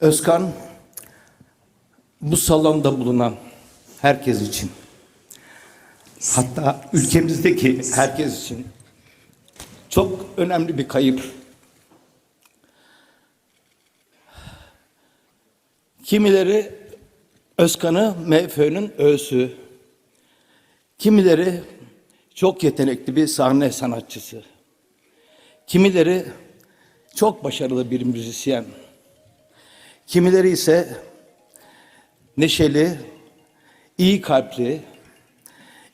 Özkan, bu salonda bulunan herkes için, hatta ülkemizdeki herkes için çok önemli bir kayıp. Kimileri Özkan'ı MFÖ'nün öğüsü, kimileri çok yetenekli bir sahne sanatçısı, kimileri çok başarılı bir müzisyen, kimileri ise neşeli, iyi kalpli,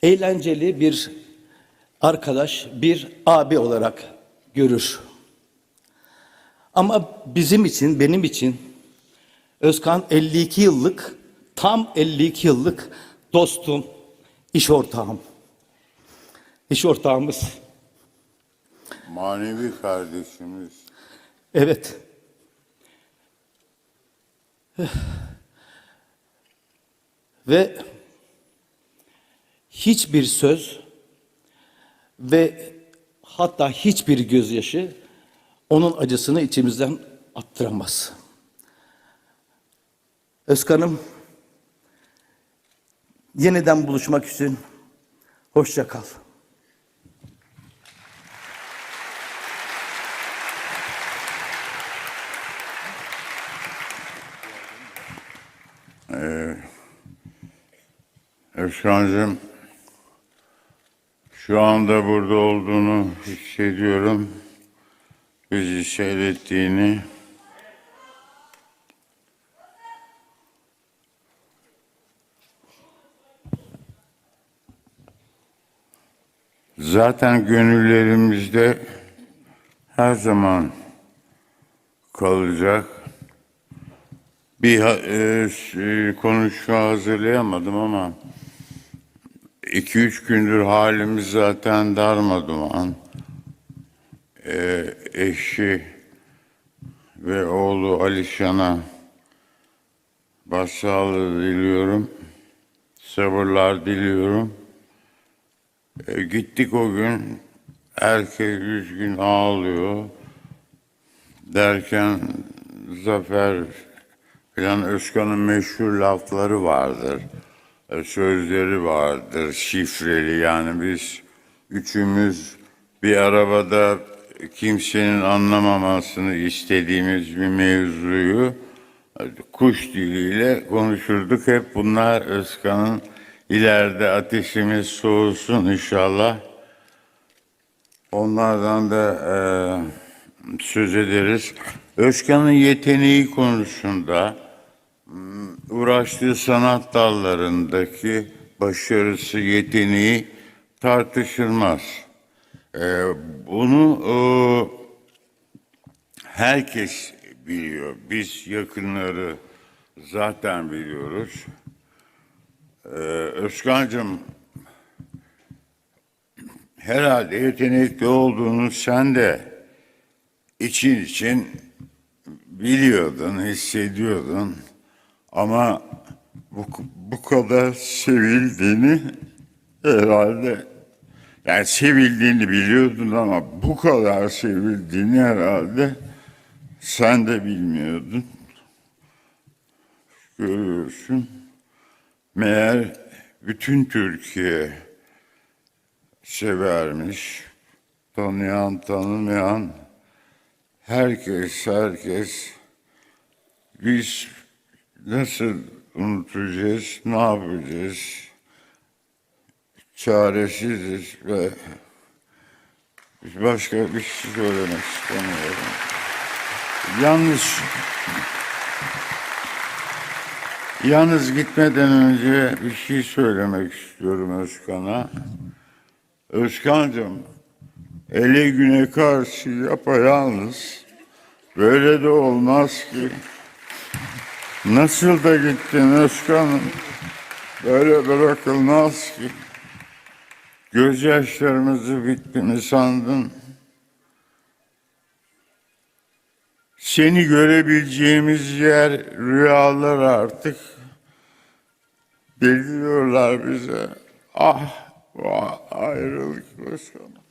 eğlenceli bir arkadaş, bir abi olarak görür. Ama bizim için, benim için Özkan 52 yıllık, tam 52 yıllık dostum, iş ortağım. İş ortağımız. Manevi kardeşimiz. Evet. Ve hiçbir söz ve hatta hiçbir gözyaşı onun acısını içimizden attıramaz. Özkan'ım yeniden buluşmak için hoşça kal. Özkan'cığım şu anda burada olduğunu hissediyorum. Bizi seyrettiğini. Zaten gönüllerimizde her zaman kalacak. Bir e, s- konuşma hazırlayamadım ama iki üç gündür halimiz zaten darmaduman. E, eşi ve oğlu Alişan'a başsağlığı diliyorum. Sabırlar diliyorum. E, gittik o gün. Herkes üzgün ağlıyor. Derken Zafer filan Özkan'ın meşhur lafları vardır. E, Sözleri vardır, şifreli yani biz üçümüz bir arabada kimsenin anlamamasını istediğimiz bir mevzuyu e, kuş diliyle konuşurduk. Hep bunlar Özkan'ın ileride ateşimiz soğusun inşallah. Onlardan da e, söz ederiz. Özkan'ın yeteneği konusunda uğraştığı sanat dallarındaki başarısı, yeteneği tartışılmaz. E, bunu e, herkes biliyor. Biz yakınları zaten biliyoruz. Ee, Özkan'cığım herhalde yetenekli olduğunu sen de için için biliyordun, hissediyordun. Ama bu, bu kadar sevildiğini herhalde yani sevildiğini biliyordun ama bu kadar sevildiğini herhalde sen de bilmiyordun. Görüyorsun. Meğer bütün Türkiye severmiş. Tanıyan, tanımayan herkes, herkes biz nasıl unutacağız, ne yapacağız? Çaresiziz ve başka bir şey söylemek istemiyorum. Yalnız Yalnız gitmeden önce bir şey söylemek istiyorum Özkan'a. Özkan'cığım, ele güne karşı yapayalnız. Böyle de olmaz ki. Nasıl da gittin Özkan'ım? Böyle bırakılmaz ki. Gözyaşlarımızı bitti mi sandın? Seni görebileceğimiz yer rüyalar artık. Bildiriyorlar bize. Ah, vah, ayrılık Özkan'ım.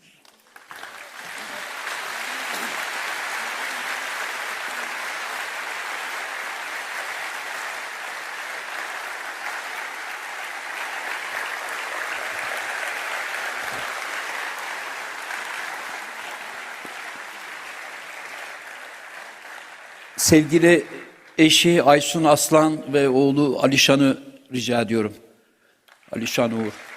Sevgili eşi Aysun Aslan ve oğlu Alişan'ı rica ediyorum. Alişan Uğur.